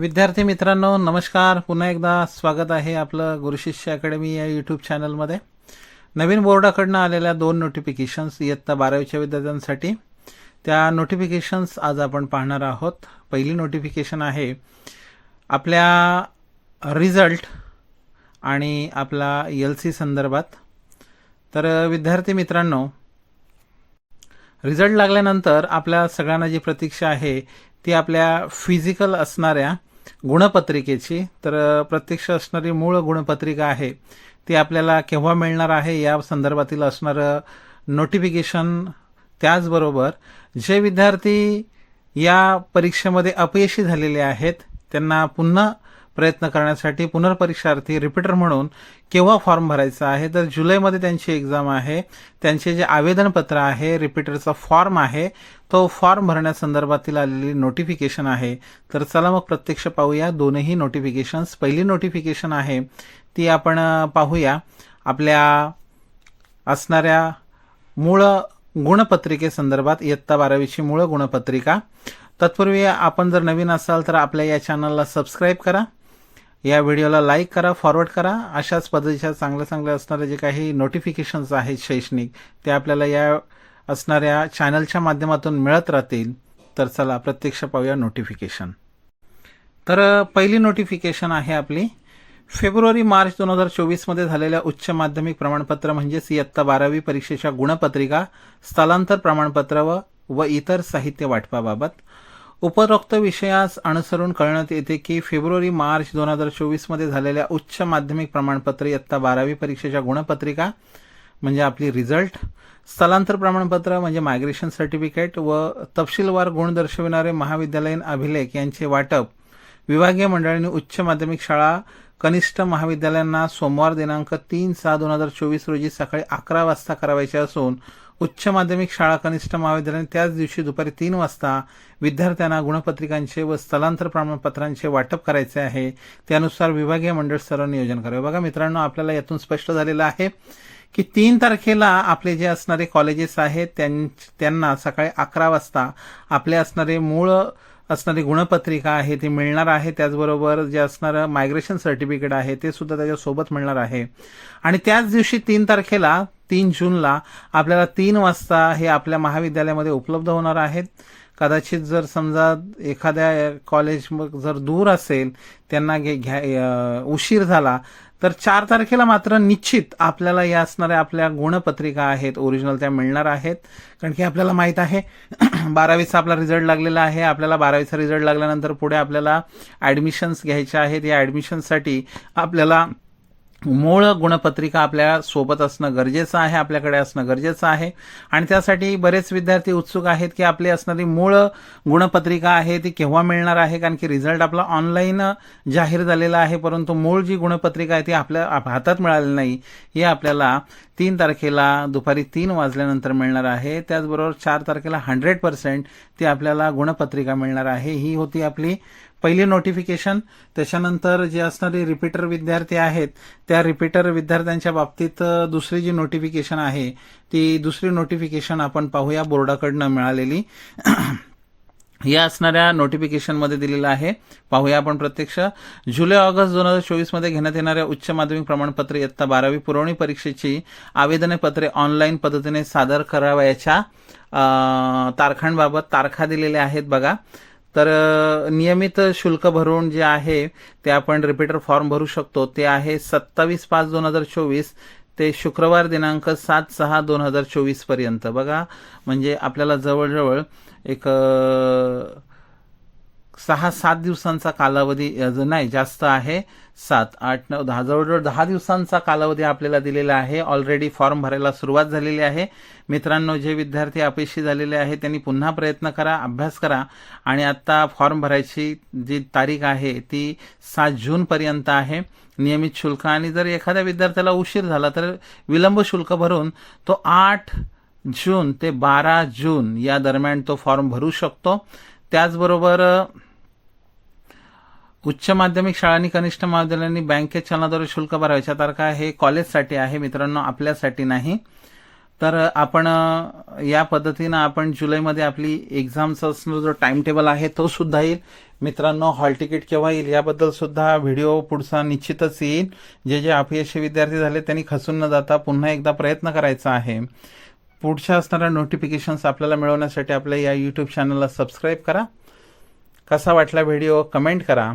विद्यार्थी मित्रांनो नमस्कार. पुन्हा एकदा स्वागत आहे आपलं गुरुशिष्य अकॅडमी या यूट्यूब चॅनलमध्ये नवीन बोर्डाकडनं आलेल्या दोन नोटिफिकेशन्स इयत्ता बारावीच्या विद्यार्थ्यांसाठी. त्या नोटिफिकेशन्स आज आपण पाहणार आहोत. पहिली नोटिफिकेशन आहे आपल्या रिझल्ट आणि आपला एल सी संदर्भात. तर विद्यार्थी मित्रांनो रिझल्ट लागल्यानंतर आपल्या सगळ्यांना जी प्रतीक्षा आहे ती आपल्या फिजिकल असणाऱ्या गुणपत्रिकेची तर प्रत्यक्ष असणारी मूळ गुणपत्रिका आहे. ती आपल्याला केव्हा मिळणार आहे या संदर्भातील असणारं नोटिफिकेशन त्याचबरोबर जे विद्यार्थी या परीक्षेमध्ये अपयशी झालेले आहेत त्यांना पुन्हा प्रयत्न करण्यासाठी पुनर्परीक्षार्थी रिपीटर म्हणून केव्हा फॉर्म भरायचा आहे? तर जुलैमध्ये त्यांची एक्झाम आहे. त्यांचे जे आवेदनपत्र आहे रिपीटरचा फॉर्म आहे तो फॉर्म भरण्यासंदर्भातील आलेली नोटिफिकेशन आहे. तर चला मग प्रत्यक्ष पाहूया. दोनही नोटिफिकेशन्स पहिली नोटिफिकेशन आहे ती आपण पाहूया. आपल्या असणाऱ्या मूळ गुणपत्रिकेसंदर्भात इयत्ता बारावीची मूळ गुणपत्रिका. तत्पूर्वी आपण जर नवीन असाल तर आपल्या या चॅनलला सबस्क्राईब करा. या व्हिडिओला लाईक करा फॉरवर्ड करा. अशाच पद्धतीच्या चांगल्या चांगल्या असणारे जे काही नोटिफिकेशन्स आहेत शैक्षणिक ते आपल्याला या असणाऱ्या चॅनलच्या माध्यमातून मिळत राहतील. तर चला प्रत्यक्ष पाहूया नोटिफिकेशन तर पहिली नोटिफिकेशन आहे आपली. फेब्रुवारी मार्च दोन हजार चोवीसमध्ये झालेल्या उच्च माध्यमिक प्रमाणपत्र म्हणजेच इयत्ता बारावी परीक्षेच्या गुणपत्रिका स्थलांतर प्रमाणपत्र व व इतर साहित्य वाटपाबाबत. उपरोक्त विषयास अनुसरून कळण्यात येते की फेब्रुवारी मार्च दोन हजार चोवीसमध्ये झालेल्या उच्च माध्यमिक प्रमाणपत्र इयत्ता बारावी परीक्षेच्या गुणपत्रिका म्हणजे आपली रिझल्ट स्थलांतर प्रमाणपत्र म्हणजे मायग्रेशन सर्टिफिकेट व तपशीलवार गुण दर्शविणारे महाविद्यालयीन अभिलेख यांचे वाटप. विभागीय मंडळाने उच्च माध्यमिक शाळा कनिष्ठ महाविद्यालयांना सोमवार दिनांक तीन सहा दोन हजार चोवीस रोजी सकाळी अकरा वाजता करावायचे असून उच्च माध्यमिक शाळा कनिष्ठ महाविद्यालयाने त्याच दिवशी दुपारी तीन वाजता विद्यार्थ्यांना गुणपत्रिकांचे व स्थलांतर प्रमाणपत्रांचे वाटप करायचे आहे. त्यानुसार विभागीय मंडळ स्तरावर नियोजन करावे. बघा मित्रांनो आपल्याला यातून स्पष्ट झालेलं आहे की तीन तारखेला आपले जे असणारे कॉलेजेस आहेत त्यां त्यांना सकाळी अकरा वाजता आपले असणारे मूळ असणारी गुणपत्रिका आहे ती मिळणार आहे. त्याचबरोबर जे असणारं मायग्रेशन सर्टिफिकेट आहे ते सुद्धा त्याच्यासोबत मिळणार आहे. आणि त्याच दिवशी तीन तारखेला तीन जूनला आपल्याला तीन वाजता हे आपल्या महाविद्यालयामध्ये उपलब्ध होणार आहेत. कदाचित जर समजा एखाद्या कॉलेज मग जर दूर असेल त्यांना घे घ्या उशीर झाला तर चार तारखेला मात्र निश्चित आपल्याला या असणाऱ्या आपल्या गुणपत्रिका आहेत ओरिजिनल त्या मिळणार आहेत. कारण की आपल्याला माहीत आहे बारावीचा आपला रिझल्ट लागलेला आहे. आपल्याला बारावीचा रिझल्ट लागल्यानंतर पुढे आपल्याला ॲडमिशन्स घ्यायच्या आहेत. या ॲडमिशनसाठी आपल्याला मूळ गुणपत्रिका आपल्यासोबत असणं गरजेचं आहे आपल्याकडे असणं गरजेचं आहे. आणि त्यासाठी बरेच विद्यार्थी उत्सुक आहेत की आपली असणारी मूळ गुणपत्रिका आहे ती केव्हा मिळणार आहे? कारण की रिझल्ट आपला ऑनलाईन जाहीर झालेला आहे परंतु मूळ जी गुणपत्रिका आहे ती आपल्या हातात मिळाली नाही. हे आपल्याला तीन तारखेला दुपारी तीन वाजल्यानंतर मिळणार आहे. त्याचबरोबर चार तारखेला हंड्रेड पर्सेंट ती आपल्याला गुणपत्रिका मिळणार आहे. ही होती आपली पहिली नोटिफिकेशन त्याच्यानंतर जे असणारे रिपीटर विद्यार्थी आहेत त्या रिपीटर विद्यार्थ्यांच्या बाबतीत दुसरी जी नोटिफिकेशन आहे ती दुसरी नोटिफिकेशन आपण पाहूया बोर्डाकडनं मिळालेली. या असणाऱ्या नोटिफिकेशनमध्ये दिलेलं आहे. पाहूया आपण प्रत्यक्ष. जुलै ऑगस्ट दोन हजार चोवीसमध्ये घेण्यात येणाऱ्या उच्च माध्यमिक प्रमाणपत्र इयत्ता बारावी पुरवणी परीक्षेची आवेदनपत्रे ऑनलाईन पद्धतीने सादर करावयाच्या तारखांबाबत तारखा दिलेल्या आहेत बघा. तर नियमित शुल्क भरून जे आहे ते आपण रिपीटर फॉर्म भरू शकतो. ते आहे सत्तावीस पाच दोन हजार चोवीस. ते शुक्रवार दिनांक सात सहा दोन हजार चोवीसपर्यंत. बघा म्हणजे आपल्याला जवळजवळ एक सहा सात दिवसांचा कालावधी जो नाही जास्त आहे. सात आठ नऊ दहा जवळजवळ दहा दिवसांचा कालावधी आपल्याला दिलेला आहे. ऑलरेडी फॉर्म भरायला सुरुवात झालेली आहे. मित्रांनो जे विद्यार्थी अपयशी झालेले आहेत त्यांनी पुन्हा प्रयत्न करा अभ्यास करा. आणि आत्ता फॉर्म भरायची जी तारीख आहे ती सात जूनपर्यंत आहे. नियमित शुल्क आणि जर एखाद्या विद्यार्थ्याला उशीर झाला तर विलंब शुल्क भरून तो आठ जून ते बारा जून या दरम्यान तो फॉर्म भरू शकतो. त्याचबरोबर उच्च माध्यमिक शाळांनी कनिष्ठ महाविद्यालयांनी बँकेत चलनाद्वारे शुल्क भरायच्या तारखा हे कॉलेजसाठी आहे मित्रांनो आपल्यासाठी नाही. तर आपण या पद्धतीनं आपण जुलैमध्ये आपली एक्झामचा जो टाइम टेबल आहे तो सुद्धा येईल. मित्रांनो हॉल तिकीट केव्हा येईल याबद्दल सुद्धा व्हिडिओ पुढचा निश्चितच येईल. जे जे अपयशी विद्यार्थी झाले त्यांनी खसून न जाता पुन्हा एकदा प्रयत्न करायचा आहे. पुढच्या असणाऱ्या नोटिफिकेशन्स आपल्याला मिळवण्यासाठी आपल्या या यूट्यूब चॅनलला सबस्क्राईब करा. कसा वाटला व्हिडिओ कमेंट करा.